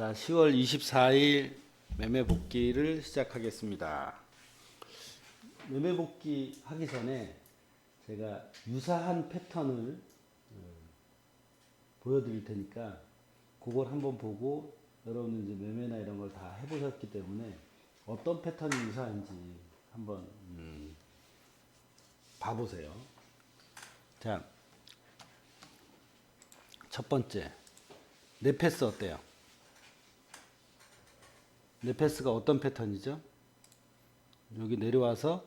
자, 10월 24일 매매 복귀를 시작하겠습니다. 매매 복귀 하기 전에 제가 유사한 패턴을 어, 보여드릴 테니까 그걸 한번 보고 여러분은 이제 매매나 이런 걸 다 해보셨기 때문에 어떤 패턴이 유사한지 한번 음, 봐보세요. 자, 첫 번째 네패스 어때요? 네패스가 어떤 패턴이죠? 여기 내려와서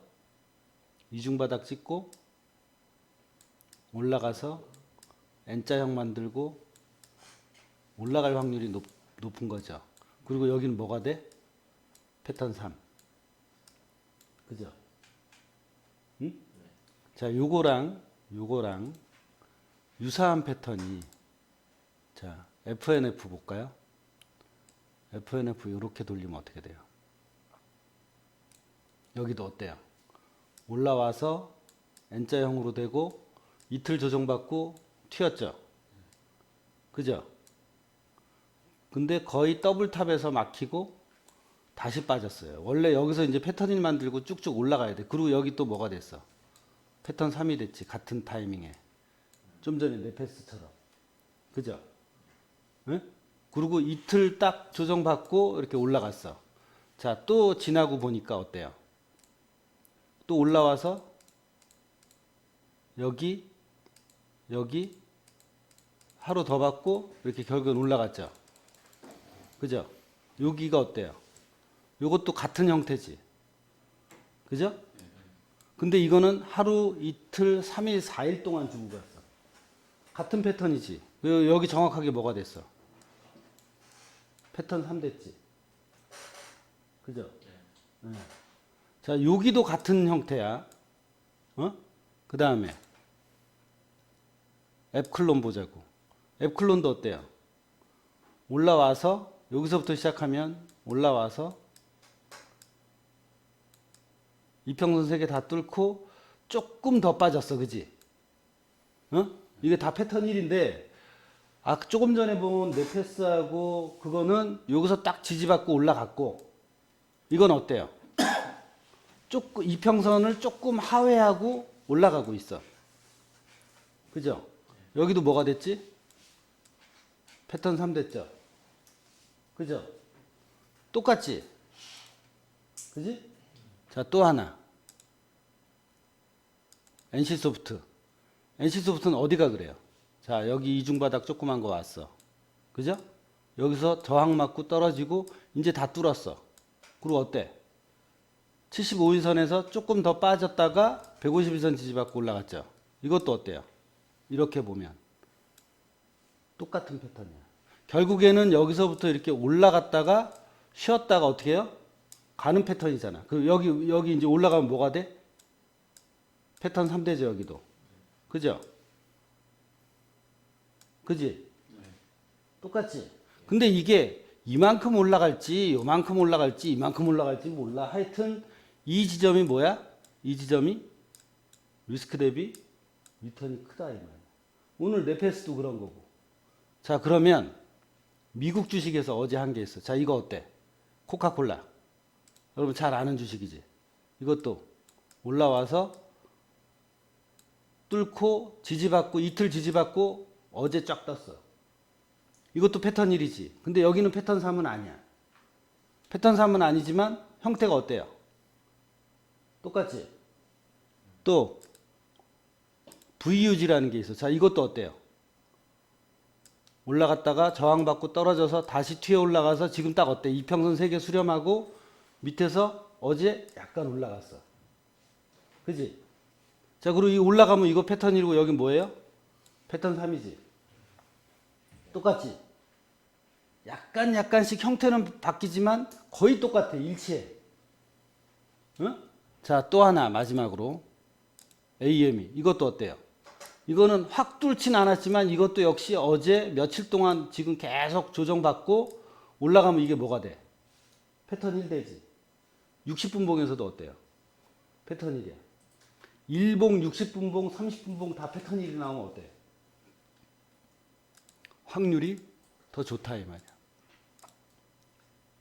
이중바닥 찍고 올라가서 N자형 만들고 올라갈 확률이 높, 높은 거죠. 그리고 여기는 뭐가 돼? 패턴 3. 그죠? 응? 자, 요거랑 요거랑 유사한 패턴이 자, FNF 볼까요? FNF 이렇게 돌리면 어떻게 돼요? 여기도 어때요? 올라와서 N자형으로 되고 이틀 조정받고 튀었죠? 그죠? 근데 거의 더블탑에서 막히고 다시 빠졌어요. 원래 여기서 이제 패턴 1 만들고 쭉쭉 올라가야 돼. 그리고 여기 또 뭐가 됐어? 패턴 3이 됐지. 같은 타이밍에. 좀 전에 네페스처럼. 그죠? 응? 그리고 이틀 딱 조정받고 이렇게 올라갔어. 자, 또 지나고 보니까 어때요? 또 올라와서 여기, 여기 하루 더 받고 이렇게 결국은 올라갔죠. 그죠? 여기가 어때요? 요것도 같은 형태지. 그죠? 근데 이거는 하루, 이틀, 3일, 4일 동안 주고 갔어. 같은 패턴이지. 요- 여기 정확하게 뭐가 됐어? 패턴 3 됐지. 그죠? 네. 자, 여기도 같은 형태야. 어? 그 다음에 앱클론 보자고. 앱클론도 어때요? 올라와서 여기서부터 시작하면 올라와서 이평선 세 개 다 뚫고 조금 더 빠졌어, 그지? 어? 이게 다 패턴 1인데 아 조금 전에 본 네페스하고 그거는 여기서 딱 지지받고 올라갔고 이건 어때요? 조금 이평선을 조금 하회하고 올라가고 있어. 그죠? 여기도 뭐가 됐지? 패턴 3 됐죠? 그죠? 똑같지? 그지? 자, 또 하나. NC소프트. NC소프트는 어디가 그래요? 자, 여기 이중바닥 조그만 거 왔어. 그죠? 여기서 저항 맞고 떨어지고 이제 다 뚫었어. 그리고 어때? 75일선에서 조금 더 빠졌다가 151선 지지받고 올라갔죠. 이것도 어때요? 이렇게 보면 똑같은 패턴이야. 결국에는 여기서부터 이렇게 올라갔다가 쉬었다가 어떻게 해요? 가는 패턴이잖아. 그 여기 여기 이제 올라가면 뭐가 돼? 패턴 3대죠, 여기도. 그죠? 그지? 똑같지? 근데 이게 이만큼 올라갈지, 요만큼 올라갈지, 이만큼 올라갈지 몰라. 하여튼 이 지점이 뭐야? 이 지점이 리스크 대비 리턴이 크다 이 말이야. 오늘 네페스도 그런 거고. 자, 그러면 미국 주식에서 어제 한 게 있어. 자, 이거 어때? 코카콜라. 여러분 잘 아는 주식이지. 이것도 올라와서 뚫고 지지받고 이틀 지지받고 어제 쫙 떴어. 이것도 패턴 1이지. 근데 여기는 패턴 3은 아니야. 패턴 3은 아니지만 형태가 어때요? 똑같지? 또 VUG라는 게 있어. 자, 이것도 어때요? 올라갔다가 저항받고 떨어져서 다시 튀어 올라가서 지금 딱 어때? 이평선 3개 수렴하고 밑에서 어제 약간 올라갔어. 그지? 자, 그리고 이 올라가면 이거 패턴 1이고 여기 뭐예요? 패턴 3이지. 똑같지? 약간 약간씩 형태는 바뀌지만 거의 똑같아. 일치해. 응? 자, 또 하나 마지막으로 AM이 이것도 어때요? 이거는 확 뚫진 않았지만 이것도 역시 어제 며칠 동안 지금 계속 조정받고 올라가면 이게 뭐가 돼? 패턴 1되지. 60분봉에서도 어때요? 패턴 1이야. 1봉, 60분봉, 30분봉 다 패턴 1이 나오면 어때? 확률이 더 좋다 이 말이야.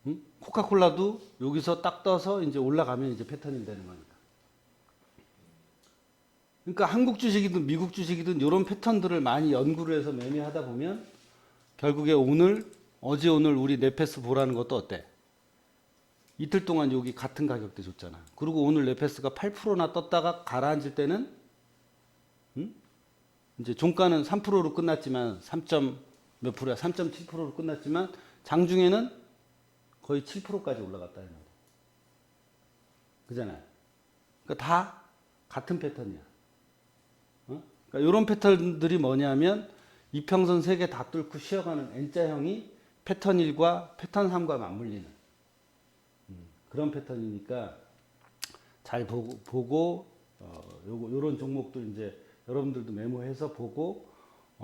응? 코카콜라도 여기서 딱 떠서 이제 올라가면 이제 패턴이 되는 거니까. 그러니까 한국 주식이든 미국 주식이든 이런 패턴들을 많이 연구를 해서 매매하다 보면 결국에 오늘 어제 오늘 우리 네페스 보라는 것도 어때? 이틀 동안 여기 같은 가격대 줬잖아. 그리고 오늘 네페스가 8%나 떴다가 가라앉을 때는 응? 이제 종가는 3%로 끝났지만 3. 몇 프로야? 3.7%로 끝났지만 장중에는 거의 7%까지 올라갔다 이 말이야. 그잖아요. 그러니까 다 같은 패턴이야. 어? 그러니까 이런 패턴들이 뭐냐면 이평선 세 개 다 뚫고 쉬어가는 N자형이 패턴 1과 패턴 3과 맞물리는 음, 그런 패턴이니까 잘 보고, 보고 어, 요거, 요런 종목들 이제 여러분들도 메모해서 보고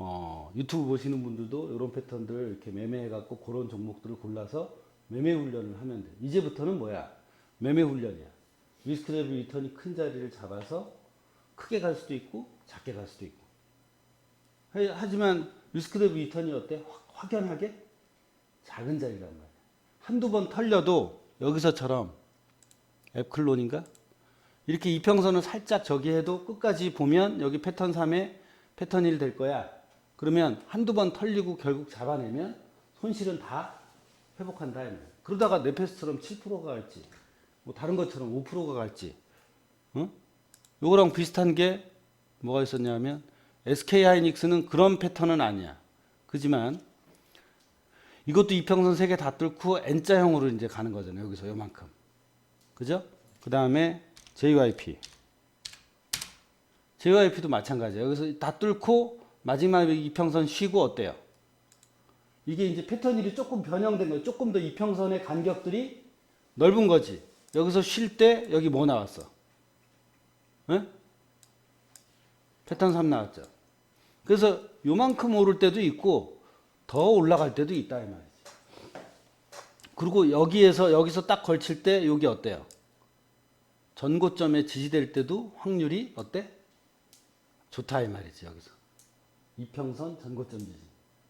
어, 유튜브 보시는 분들도 이런 패턴들 이렇게 매매해갖고 그런 종목들을 골라서 매매 훈련을 하면 돼. 이제부터는 뭐야? 매매 훈련이야. 리스크레벨 리턴이 큰 자리를 잡아서 크게 갈 수도 있고 작게 갈 수도 있고. 하- 하지만 리스크레벨 리턴이 어때? 확- 확연하게 작은 자리란 말이야. 한두 번 털려도 여기서처럼 앱클론인가? 이렇게 이평선을 살짝 저기 해도 끝까지 보면 여기 패턴 3에 패턴 1 될 거야. 그러면 한두 번 털리고 결국 잡아내면 손실은 다 회복한다. 그러다가 네페스처럼 7%가 갈지, 뭐 다른 것처럼 5%가 갈지, 응? 요거랑 비슷한 게 뭐가 있었냐면 SK 하이닉스는 그런 패턴은 아니야. 그지만 이것도 이평선 세 개 다 뚫고 N자형으로 이제 가는 거잖아요. 여기서 요만큼. 그죠? 그 다음에 JYP. JYP도 마찬가지예요. 여기서 다 뚫고 마지막에 이평선 쉬고 어때요? 이게 이제 패턴 일이 조금 변형된 거예요. 조금 더 이평선의 간격들이 넓은 거지. 여기서 쉴 때 여기 뭐 나왔어? 예? 패턴 3 나왔죠. 그래서 요만큼 오를 때도 있고 더 올라갈 때도 있다 이 말이지. 그리고 여기에서 여기서 딱 걸칠 때 여기 어때요? 전고점에 지지될 때도 확률이 어때? 좋다 이 말이지 여기서. 이평선 전고점 지지.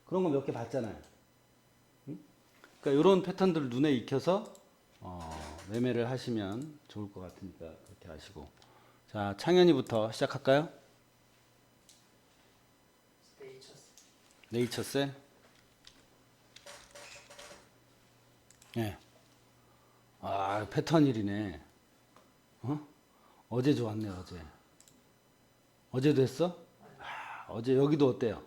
그런 거 몇 개 봤잖아요. 응? 그러니까 이런 패턴들 눈에 익혀서 어, 매매를 하시면 좋을 것 같으니까 그렇게 하시고. 자 창현이부터 시작할까요? 네이처셀. 예. 아, 패턴 일이네. 어? 어제 좋았네, 어제. 어제도 했어? 아, 어제 여기도 어때요?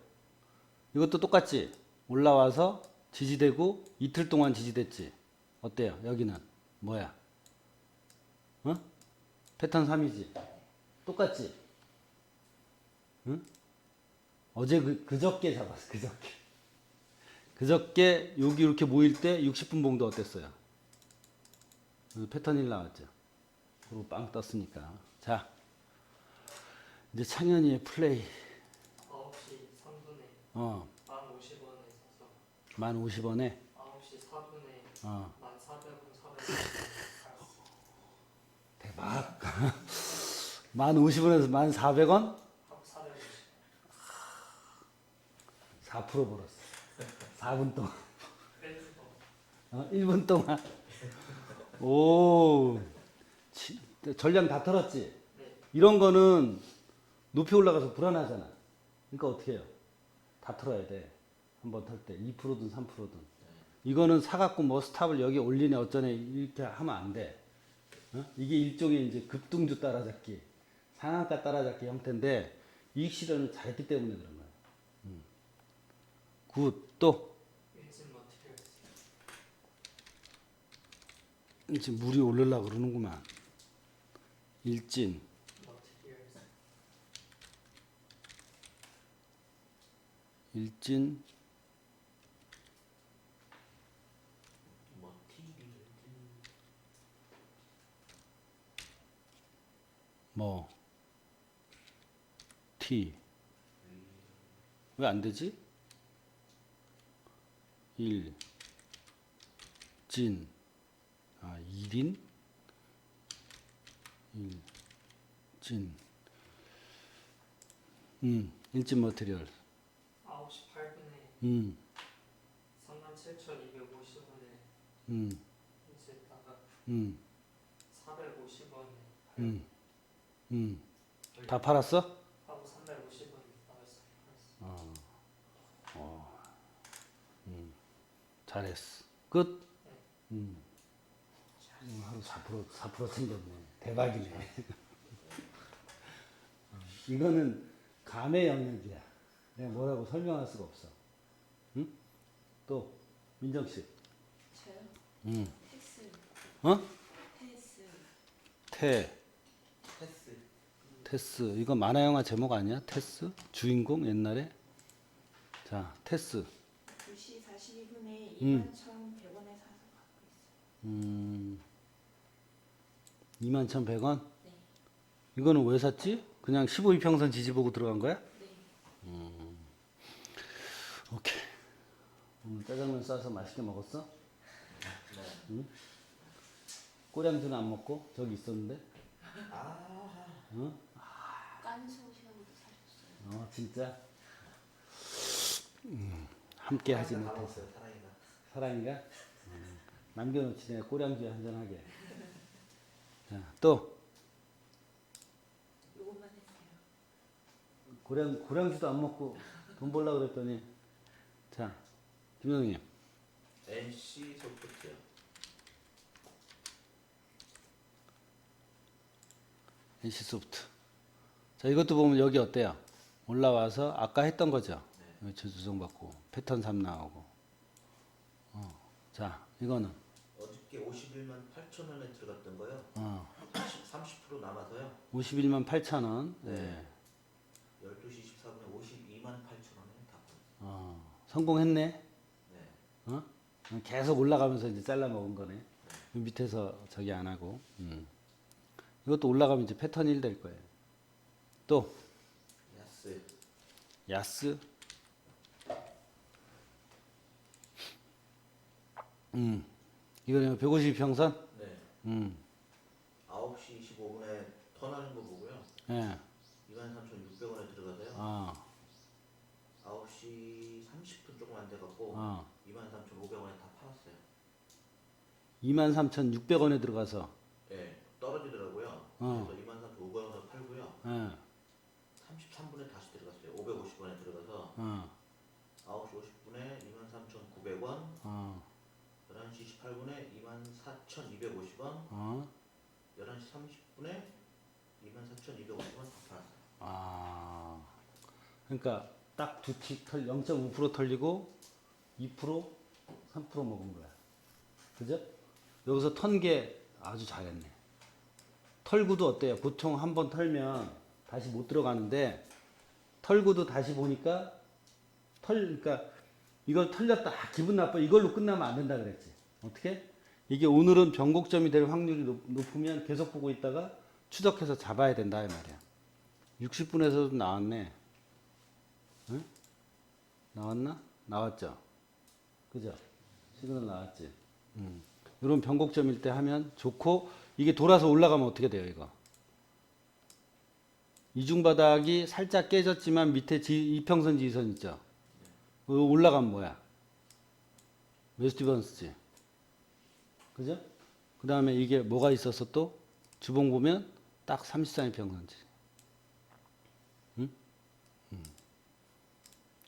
이것도 똑같지? 올라와서 지지되고 이틀 동안 지지됐지? 어때요? 여기는 뭐야? 어? 패턴 3이지? 똑같지? 응? 어제 그, 그저께 잡았어, 그저께. 그저께 여기 이렇게 모일 때 60분 봉도 어땠어요? 그 패턴 1 나왔죠. 그리고 빵 떴으니까. 자, 이제 창현이의 플레이. 9시 3분에 어, 1,050원에 사서 만 50원에, 9시 4분에 어, 1,400원 400원 대박. 만 50원에서 만 400원? 하고 450 4% 벌었어. 4분 동안. 어, 1분 동안. 오, 치, 전량 다 털었지? 네. 이런 거는 높이 올라가서 불안하잖아. 그러니까 어떻게 해요? 다 털어야 돼. 한번 털 때. 2%든 3%든. 이거는 사갖고 뭐 스탑을 여기 올리네 어쩌네 이렇게 하면 안 돼. 어? 이게 일종의 이제 급등주 따라잡기, 상한가 따라잡기 형태인데 이익 실현을 잘했기 때문에 그런 거야. 음. 굿. 또 지금 물이 오르려고 그러는구만. 일진. 머티리얼스 일진 뭐 T 왜 안 되지? 일. 진, 아, 1인, 일, 진, 음, 일진 머티리얼, 9시 8분에 음, 37,250원에 음, 음, 450원에 음, 음. 다 팔았어? 하고 350원 나왔어. 어, 어, 음, 잘했어. 끝. 음. 음, 하루 4% 4% 챙겼네. 대박이네. 어, 이거는 감의 영역이야. 내가 뭐라고 설명할 수가 없어. 응? 또 민정 씨. 저요? 응. 테스, 어? 테스, 테, 패스. 테스. 이거 만화 영화 제목 아니야? 테스? 주인공 옛날에? 자, 테스. 2시 42분에 음. 21,100원에 사서 갖고 있어요. 음. 21,100원? 네. 이거는 왜 샀지? 그냥 15이평선 지지 보고 들어간 거야? 네. 오케이. 오늘 짜장면 싸서 맛있게 먹었어? 응? 꼬량주는 안 먹고 저기 있었는데? 응? 깐소시하고도 사셨어요. 어 진짜? 음, 함께 하지 못해서 사랑이가. 사랑이가 음, 남겨놓지 내가 꼬량주에 한잔하게. 자, 또 요것만 했어요. 고량 고량주도 안 먹고 돈 벌라 그랬더니 자 김영님 NC 소프트요. NC소프트. 자, 이것도 보면 여기 어때요? 올라와서 아까 했던 거죠? 여기 조정받고 패턴 3 나오고. 어. 자, 이거는 어저께 51만 8천 원에 들어갔던 거요. 어. 30, 30% 남아서요. 51만 8천 원. 네. 네. 12시 24분에 52만 8천 원에 다. 어. 성공했네. 네. 어? 계속 올라가면서 이제 잘라 먹은 거네. 이 밑에서 저기 안 하고. 음. 이것도 올라가면 이제 패턴 1 될 거예요. 또 야스. 야스. 음. 이거는 152평선? 네. 음. 9시 25분에 턴하는 거 보고요. 예. 23,600원에 들어가서요. 아. 9시 30분 조금 안 돼갖고 어. 23,500원에 다 팔았어요. 23,600원에 들어가서 네. 떨어지더라고요. 어. 그래서 23,500원에 팔고요. 예. 33분에 다시 들어갔어요. 550원에 들어가서 어. 9시 50분에 23,900원, 어. 11시 18분에 24,250원, 어. 11시 30분에 24,250원 다 팔았어요. 아. 그러니까 딱 두틱 털0.5% 털리고 2% 3% 먹은 거야. 그죠? 여기서 턴 게 아주 잘했네. 털구도 어때요? 보통 한 번 털면 다시 못 들어가는데 털구도 다시 보니까 털 그러니까 이걸 털렸다 아, 기분 나빠 이걸로 끝나면 안 된다 그랬지. 어떻게? 이게 오늘은 변곡점이 될 확률이 높, 높으면 계속 보고 있다가 추적해서 잡아야 된다 이 말이야. 60분에서도 나왔네. 응? 나왔나? 나왔죠. 그죠? 시그널 나왔지. 음. 이런 변곡점일 때 하면 좋고 이게 돌아서 올라가면 어떻게 돼요, 이거? 이중바닥이 살짝 깨졌지만 밑에 지, 이평선 지선 있죠. 어, 올라가면 뭐야? 웨스티번스지. 그죠? 그 다음에 이게 뭐가 있어서 또 주봉 보면 딱 33이평선지.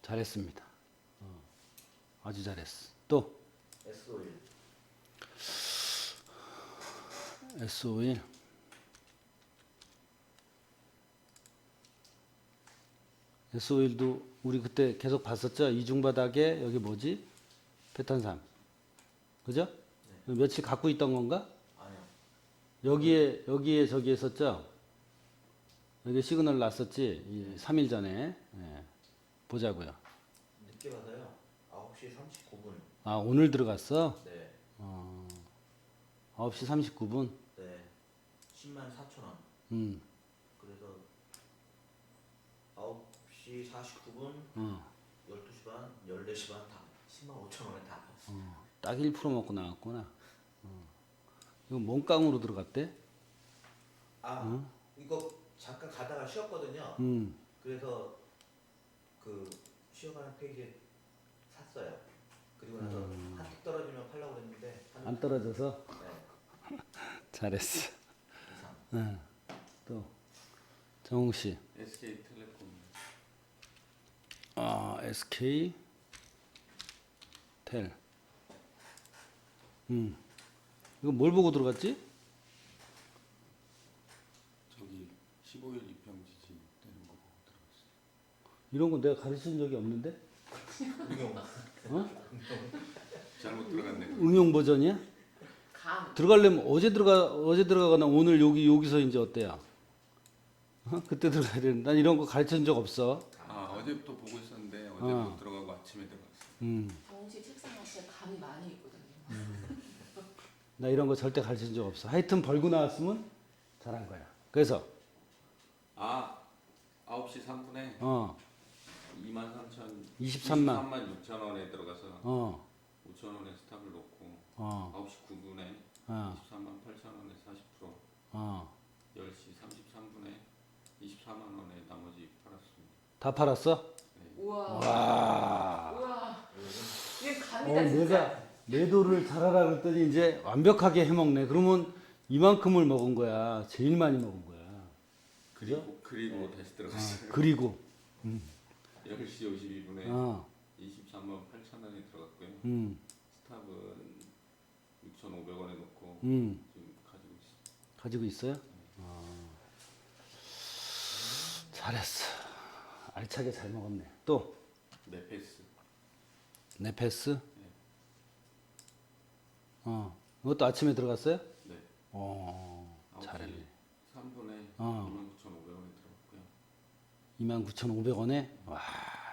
잘했습니다. 어, 아주 잘했어. 또 S51. SO1. SO1도 우리 그때 계속 봤었죠? 이중바닥에 여기 뭐지? 패턴 3. 그죠? 며칠 갖고 있던 건가? 아니요. 여기에 여기에 저기 했었죠? 여기 시그널 났었지? 이 3일 전에. 예. 보자고요. 늦게 가서요. 9시 39분. 아, 오늘 들어갔어? 네. 어, 9시 39분. 네. 10만 4천 원. 음. 그래서 9시 49분, 어. 12시 반, 14시 반 다 10만 5천 원에 다 팔았어요. 어, 딱1% 먹고 나왔구나. 어. 이거 몸깡으로 들어갔대? 아, 이거 잠깐 가다가 쉬었거든요. 음. 그래서 그 쉬어가는 페이지에 샀어요. 그리고 나서 한턱 떨어지면 팔려고 했는데 한, 안 떨어져서? 네. 잘했어. 응. 또 정웅 씨. SK텔레콤 아, SK 텔. 음. 이거 뭘 보고 들어갔지? 저기 15일 입형 지지 되는 거 보고 들어갔어요. 이런 거 내가 가르친 적이 없는데? 응용. 어? 잘못 들어갔네. 응용 버전이야? 감. 들어가려면 어제 들어가 어제 들어가거나 오늘 여기 여기서 이제 어때요? 어? 그때 들어가야 되는. 난 이런 거 가르친 적 없어. 아 어제부터 보고 있었는데 어제 어. 못 들어가고 아침에 들어갔어요. 음. 정시 책상 앞에 감이 많이 있거든요. 나 이런 거 절대 가르친 적 없어. 하여튼 벌고 나왔으면 잘한 거야. 그래서 아 9시 3분에 어, 23,000 23만. 23만 6천 원에 들어가서 어, 5천 원에 스탑을 놓고 어, 9시 9분에 어, 23만 8천 원에 40% 어. 10시 33분에 24만 원에 나머지 팔았습니다. 다 팔았어? 우와. 와. 우와. 이게 어, 감이다 진짜. 내가 매도를 잘하라 그랬더니 이제 완벽하게 해먹네. 그러면 이만큼을 먹은 거야. 제일 많이 먹은 거야. 그리고 그리고 다시 어, 들어갔어요. 그리고, 10시 52분에 어, 23만 8천 원에 들어갔고요. 음, 6,500원에 놓고 음. 지금 가지고 있어요. 가지고 있어요? 어. 잘했어. 알차게 잘 먹었네. 또, 네페스 네페스? 어, 이것도 아침에 들어갔어요? 네. 어, 9시 잘했네. 3분에 어. 29,500원에 들어갔고요. 29,500원에? 와,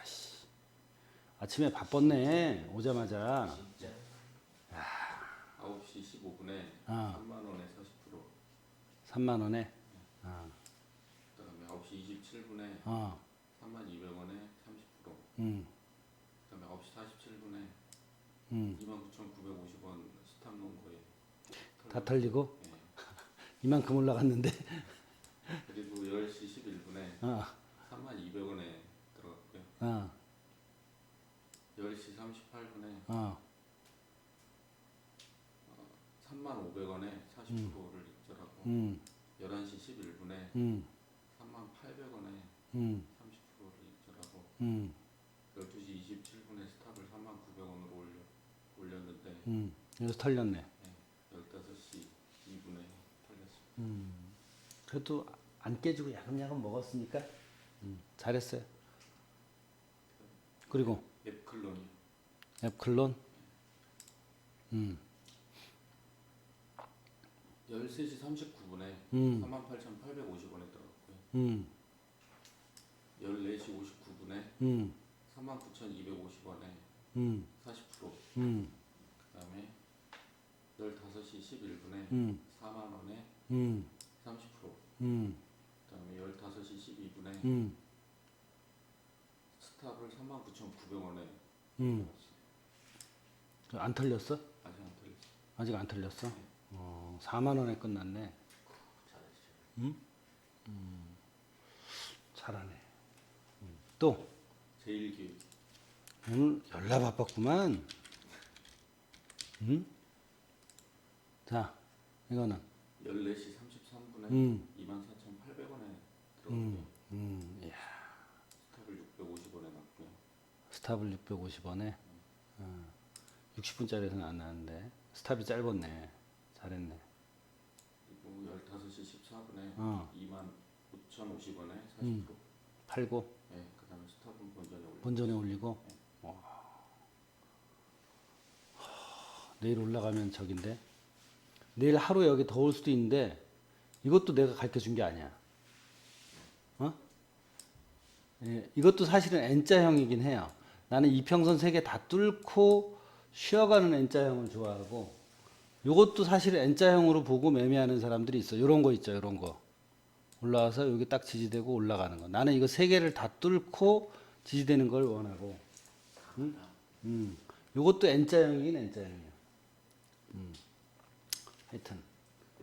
씨. 아침에 바빴네. 오자마자. 진짜. 9시 15분에 아. 3만 원에 40%. 3만 원에. 어, 그다음에 9시 27분에 어, 3만 200원에 30%. 음, 그다음에 9시 47분에 음. 29,950원 스탑 놓은 거에 다 털리고 예. 이만큼 올라갔는데. 그리고 10시 11분에 어, 3만 200원에 들어갔고요. 어, 10시 38분에 어, 3만 500원에 40%를 익절하고 음, 11시 11분에 음, 3만 800원에 음, 30%를 익절하고 음, 12시 27분에 스탑을 3만 900원으로 올려, 올렸는데 음. 여기서 털렸네. 예, 15시 2분에 털렸습니다. 음. 그래도 안 깨지고 야금야금 먹었으니까 음, 잘했어요. 그리고 앱클론이 앱클론, 음, 13시 39분에 음, 38,850원에 들어갔고요. 음, 14시 59분에 음, 39,250원에 음, 40%. 음, 그다음에 15시 11분에 음, 4만 원에 음, 30%. 음, 그다음에 15시 12분에 음, 스탑을 39,900원에 음. 안 털렸어? 아직 안 털렸어요. 아직 안 털렸어? 어, 4만 원에 끝났네. 잘했어요. 잘하네. 음. 또 제일기획 오늘 열나 바빴구만. 응? 자, 이거는 14시 33분에 음, 24,800원에 들어갔고요. 음, 음, 이야, 스탑을 650원에 놨고요. 스탑을 650원에 어, 60분짜리에서는 안 나는데 스탑이 짧았네. 잘했네. 그리고 15시 14분에 어, 25,050원에 40%. 음. 팔고 네, 그다음에 스탑은 본전에 올려. 본전에 올리고 와. 하, 내일 올라가면 저긴데 내일 하루 여기 더울 수도 있는데 이것도 내가 가르쳐 준 게 아니야. 어? 예, 이것도 사실은 N자형이긴 해요. 나는 이평선 세 개 다 뚫고 쉬어가는 N자형을 좋아하고 이것도 사실 N자형으로 보고 매매하는 사람들이 있어. 이런 거 있죠, 이런 거. 올라와서 여기 딱 지지되고 올라가는 거. 나는 이거 세 개를 다 뚫고 지지되는 걸 원하고. 음? 음. 요것도 N자형이긴 N자형이야. 음. 하여튼.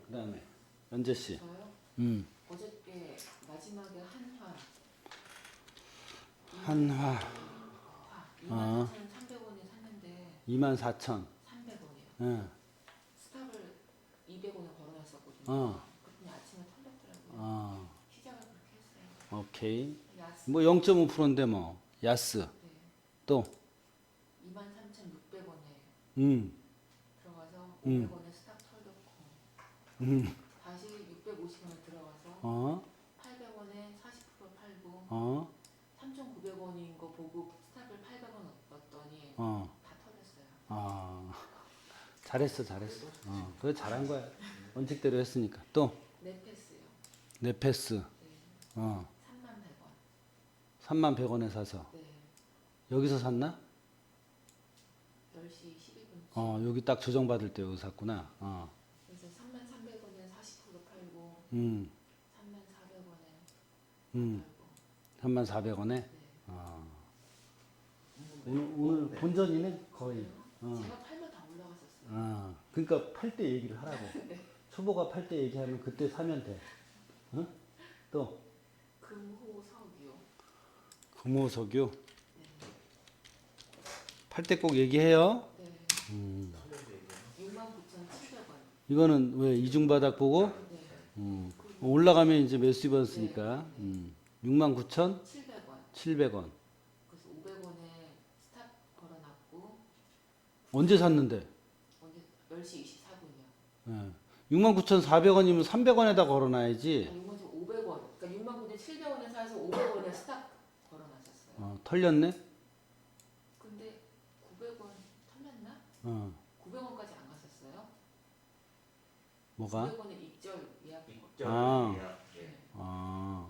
그 다음에, 연재 씨. 저요? 음. 어저께 마지막에 한화. 한화. 화 24,300원에 샀는데 24,000. 300원이요. 응. 스탑을 200원에 걸 어. 어. 오케이. 뭐 0.5%인데 뭐 야스 네. 또 23,600원에 음, 들어가서 음. 500원에 스탑 털렸고 음, 다시 650원에 들어가서 어, 800원에 40% 팔고 어, 3,900원인 거 보고 스탑을 800원 넣었더니 어, 다 털렸어요. 아, 잘했어, 잘했어. 어, 그래 잘한 거야. 원칙대로 했으니까 또 네패스요. 네패스, 네. 어, 3만 100원. 3만 100원에 사서 네. 여기서 샀나? 10시 12분. 어, 여기 딱 조정받을 때 여기 샀구나. 어, 그래서 3만 300원에 40% 팔고 음, 3만 400원에 음, 팔고. 3만 400원에. 네. 어. 오늘, 오늘 본전이네 거의. 어. 제가 팔면 다 올라갔었어요. 아, 그러니까 팔 때 얘기를 하라고. 초보가 팔 때 얘기하면 그때 사면 돼. 어? 또 금호석이요. 금호석유 네. 팔때 꼭 얘기해요. 네. 음. 69,700원. 이거는 왜 이중바닥 보고 네. 음. 올라가면 이제 매수 입었으니까 음. 69,700원. 700원. 그래서 500원에 스탑 걸어놨고 언제 샀는데? 언제 10시 24분이요. 예. 69,400원이면 300원에다 걸어놔야지. 6만 500원. 그러니까 6만 9,700원에 사서 500원에 스탑 걸어놨었어요. 어, 털렸네. 근데 900원 털렸나? 어. 900원까지 안 갔었어요. 뭐가? 900원에 입절 예약. 입절 아. 예약. 예. 네. 아.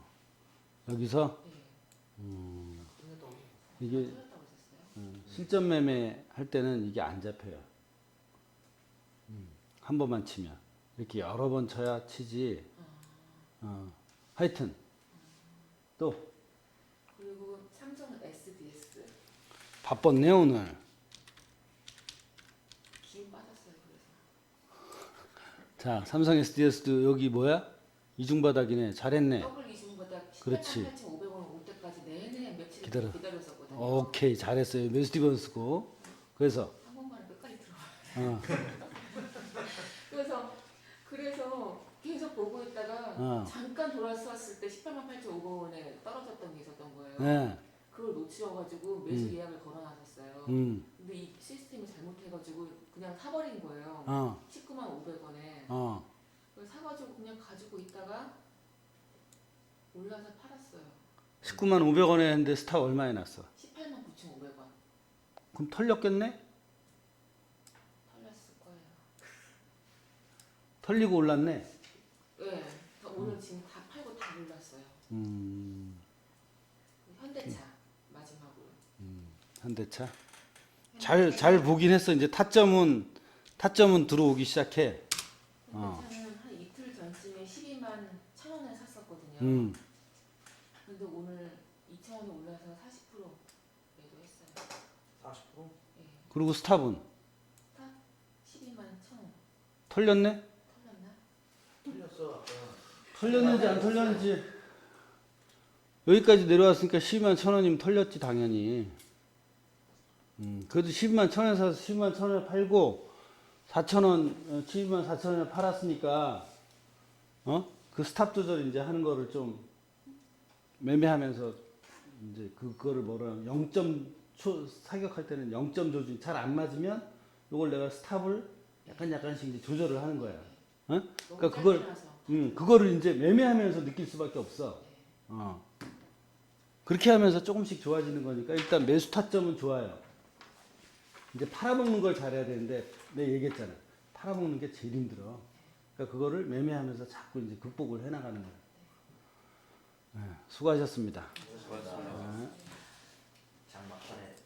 여기서 네. 음. 이게 털렸다고 했었어요. 음, 실전 매매 할 때는 이게 안 잡혀요. 음, 한 번만 치면 이렇게 여러 번 쳐야 치지. 어, 하여튼 또 그리고 삼성 SDS 바빴네 오늘. 기운 빠졌어요. 그래서 자 삼성 SDS도 여기 뭐야? 이중 바닥이네. 잘했네. 더블 이중보다 그렇지. 18,500원 올 때까지 내내 며칠 기다려. 기다렸었거든요. 오케이 잘했어요. 매수 디번스고. 그래서 한국말은 끝까지 들어와요. 어, 그래서 그래서 계속 보고 있다가 어. 잠깐 돌아섰을 때 18만 8,500원에 떨어졌던 게 있었던 거예요. 네, 그걸 놓치셔가지고 매수 음. 예약을 걸어놨었어요. 음, 근데 이 시스템이 잘못해가지고 그냥 사버린 거예요. 어, 19만 500원에. 어. 그래서 사가지고 그냥 가지고 있다가 올라서 팔았어요. 19만 500원에 했는데 스탑 얼마에 났어? 18만 9,500원 그럼 털렸겠네? 털렸을 거예요. 털리고 올랐네. 네, 오늘 지금 다 팔고 다 올랐어요. 음, 현대차 마지막으로. 현대차. 잘, 잘 보긴 했어. 이제 타점은, 타점은 들어오기 시작해. 어. 현대차는 한 이틀 전쯤에 12만 1천 원에 샀었거든요. 음, 근데 오늘 2천 원이 올라서 40% 매도했어요. 40%? 예, 그리고 스탑은 스탑 12만 1천 원 털렸네? 털렸는지 안 털렸는지. 여기까지 내려왔으니까 12만 천 원이면 털렸지, 당연히. 음, 그래도 12만 천 원에 사서 12만 천 원에 팔고, 4천 원, 어, 12만 4천 원에 팔았으니까, 어? 그 스탑 조절 이제 하는 거를 좀 매매하면서 이제 그거를 뭐라, 0점 초, 사격할 때는 0점 조준 잘 안 맞으면 이걸 내가 스탑을 약간 약간씩 이제 조절을 하는 거야. 어? 그러니까 그걸-. 음, 그거를 이제 매매하면서 느낄 수밖에 없어. 어. 그렇게 하면서 조금씩 좋아지는 거니까 일단 매수 타점은 좋아요. 이제 팔아먹는 걸 잘해야 되는데 내가 얘기했잖아. 팔아먹는 게 제일 힘들어. 그러니까 그거를 매매하면서 자꾸 이제 극복을 해나가는 거야. 네, 수고하셨습니다. 수고하셨습니다. 아.